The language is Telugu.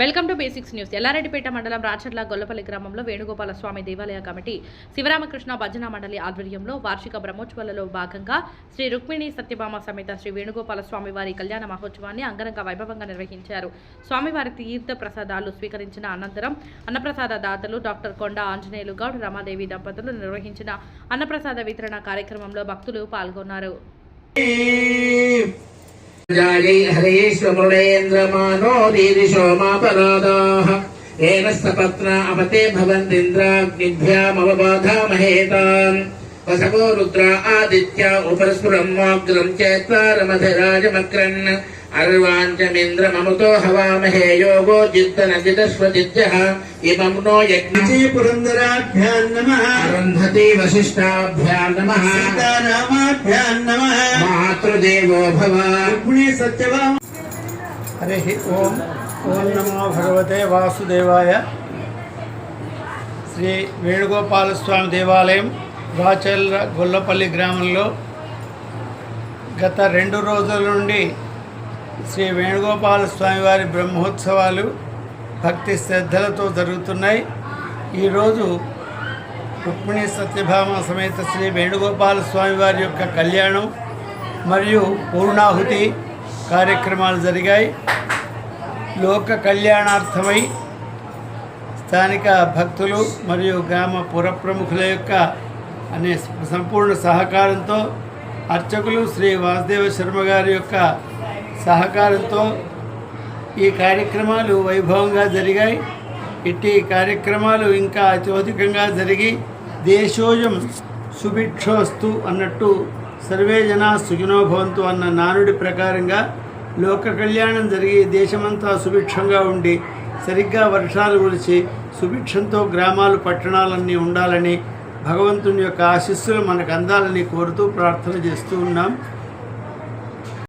Welcome to basics news. Yellareddypeta మండలం రాచర్ల గొల్లపల్లి గ్రామంలో వేణుగోపాల స్వామి దేవాలయ కమిటీ శివరామకృష్ణ భజన మండలి ఆధ్వర్యంలో వార్షిక బ్రహ్మోత్సవాలలో భాగంగా శ్రీ రుక్మిణి సత్యభామ సమేత శ్రీ వేణుగోపాల స్వామి వారి కళ్యాణ మహోత్సవాన్ని అంగరంగ వైభవంగా నిర్వహించారు. స్వామివారి తీర్థ ప్రసాదాలు స్వీకరించిన అనంతరం అన్నప్రసాద దాతలు డాక్టర్ కొండ ఆంజనేయులు గౌడ్ రమాదేవి దంపతులు నిర్వహించిన అన్నప్రసాద వితరణ కార్యక్రమంలో భక్తులు పాల్గొన్నారు. जायै हरेष्वमृणेन्द्रमानो दीदिशोमापरादाः येन स्तपत्ना अपते भवन्तीन्द्राग्निभ्यामवबाधामहेतान् वसवो रुद्रा आदित्या उपस्फुरन्वाग्रम् चेत्वारमधिराजमक्रन् अर्वाञ्चमिन्द्रममुतो हवामहे योगो जिद्दनजिदश्वजिद्यः इमं नो यज्ञ विजय पुरन्दराभ्यां नमः अरुन्धति वसिष्ठाभ्यां नमः सीतारामाभ्यां नमः मातृदेवो भव रुक्मिणी सत्यभामा हरिः ओम् ॐ नमो भगवते వాసుదేవాయ శ్రీ వేణుగోపాలస్వామి దేవాలయం రాచల్ల గొల్లపల్లి గ్రామంలో గత రెండు రోజుల నుండి శ్రీ వేణుగోపాల స్వామివారి బ్రహ్మోత్సవాలు భక్తి శ్రద్ధలతో జరుగుతున్నాయి. ఈరోజు రుక్మిణి సత్యభామ సమేత శ్రీ వేణుగోపాల స్వామివారి యొక్క కళ్యాణం మరియు పూర్ణాహుతి కార్యక్రమాలు జరిగాయి. లోక కళ్యాణార్థమై స్థానిక భక్తులు మరియు గ్రామ పుర ప్రముఖుల యొక్క అనే సంపూర్ణ సహకారంతో అర్చకులు శ్రీ వాసుదేవ శర్మ గారి యొక్క సహకారంతో ఈ కార్యక్రమాలు వైభవంగా జరిగాయి. ఇట్టి కార్యక్రమాలు ఇంకా అత్యధికంగా జరిగి దేశోయం సుభిక్షోస్తు అన్నట్టు సర్వే జనా సుఖినోభవంతు అన్న నానుడి ప్రకారంగా లోక కళ్యాణం జరిగి దేశమంతా సుభిక్షంగా ఉండి సరిగ్గా వర్షాలు కురిచి సుభిక్షంతో గ్రామాలు పట్టణాలన్నీ ఉండాలని భగవంతుని యొక్క ఆశీస్సులు మనకు అందాలని కోరుతూ ప్రార్థన చేస్తూ ఉన్నాం.